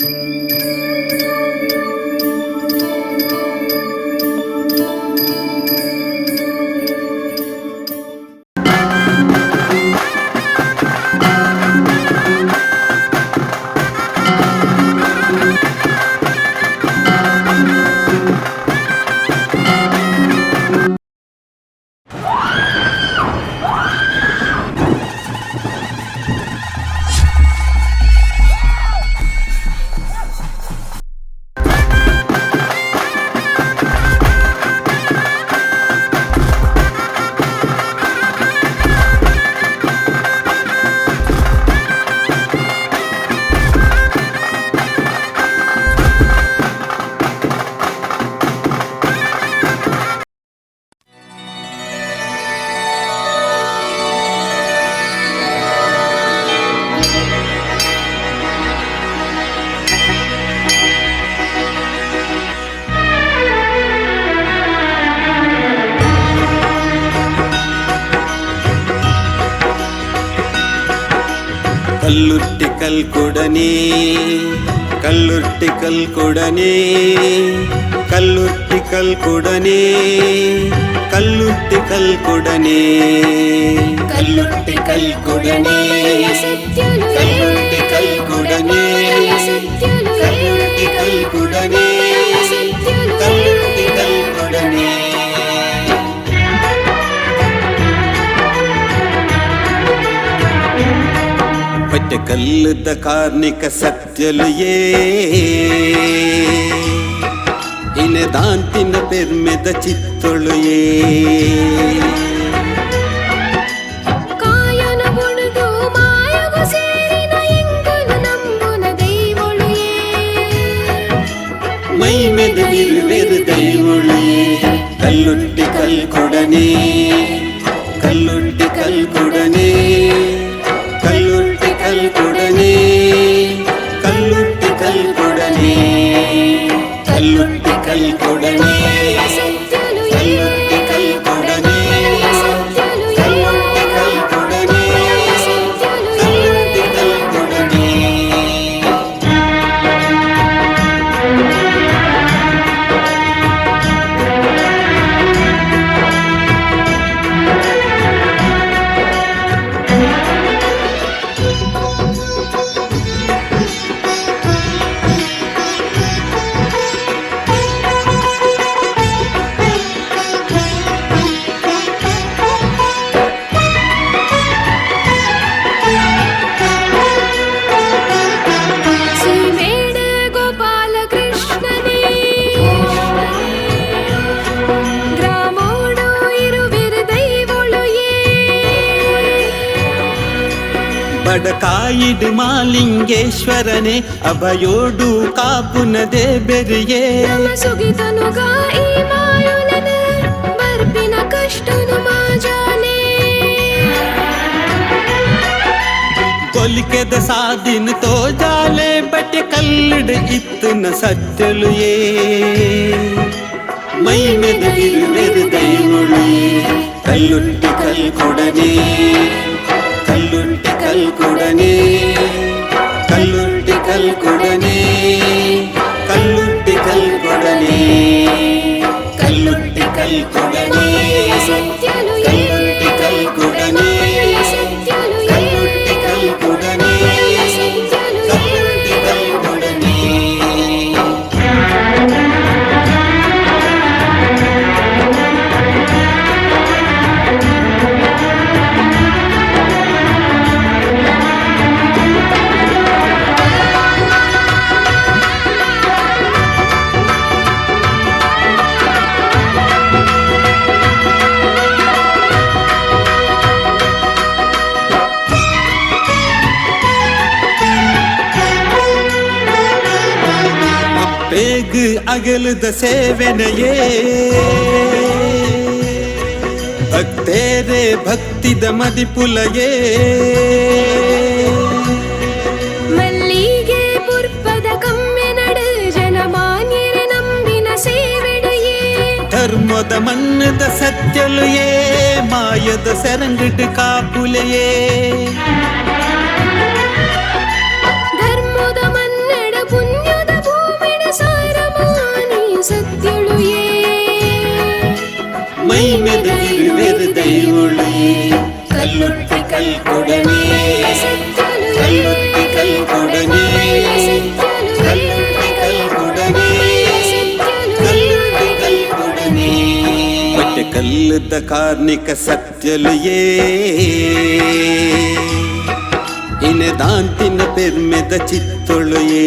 Música கல்லுருட்டி கல்குடனே கல்லுருட்டி கல்குடனே கல்லுருட்டி கல்குடனே கல்லுருட்டி கல்குடனே. கல்லுருட்டி கல்குடனே கல்லுருட்டி கல்குடனே கல்லுருட்டி கல்குடனே ಕಲ್ಲದ ಕಾರ್ನಿಕ ಸತ್ಯಲಿಯೇ ಇನ ದಾಂತಿನ ಪೆರ್ಮೆದ ಚಿತ್ತೊಳುಯೇ மெய்மெது இருவேறு தெய்வொழியே. கல்லுட்டி கல் கொடனே கல்லுட்டி கல் கொடனே காதல் கொடல் ಬಡಕಾಯಿಡು ಮಾಲಿಂಗೇಶ್ವರನೇ ಅಭಯೋಡು ಕಾಪುನದೇ ಬೆರಿಯೇ ನಮ ಸುಗಿತನುಗ ಈ ಮಾಯುಲನ ಬರ್ಪಿನ ಕಷ್ಟನು ಮಾಜಾನೆ కొలికెద సాదిన తో జాలే బట్టి కల్లుడు ఇత్తున సత్యలు ఏ మై మీద విరువెరు దైవులు ఏ. కల్లుంటి కల్కుడనే కల్లుంటి కల్కుడనే. కల్లుంటి కల్కుడనే. కల్లుంటి కల్కుడనే. కల్లుంటి కల్కుడనే. ಅಪ್ಪೇಗು ಅಗಲದ ಸೇವೆನೆಯೇ ಭಕ್ತೇರೆ ಭಕ್ತಿದ ಮದಿಪುಲಯೇ ಮಲ್ಲಿಗೆ ಪುರ್ಪದ ಕಮ್ಮೆ ನಡು ಜನಮಾನ್ಯರ ನಂಬಿನ ಸೇವೆಡೆಯೇ ಧರ್ಮದ ಮನ್ನದ ಸತ್ಯಲು ಏ ಮಾಯದ ಸೆರಂಗಡು ಕಾಪುಲೆಯೇ ಸತ್ಯಳುಯೇ ಮೈ ಮೆದಲಿ ಬೆರದೈವಳೆ ಕಲ್ಲೊಟ್ಟಿ ಕಲ್ಕೊಡನೆ ಕಲ್ಲೊಟ್ಟಿ ಕಲ್ಕೊಡನೆ ಕಲ್ಲೊಟ್ಟಿ ಕಲ್ಕೊಡನೆ ಕಲ್ಲೊಟ್ಟಿ ಕಲ್ಕೊಡನೆ ಮತ್ತೆ ಕಲ್ಲದ ಕಾರ್ನಿಕ ಸತ್ಯಲುಯೇ ಇನದಾಂತಿನ ಪೆರ್ಮೆದ ಚಿತ್ತೊಳುಯೇ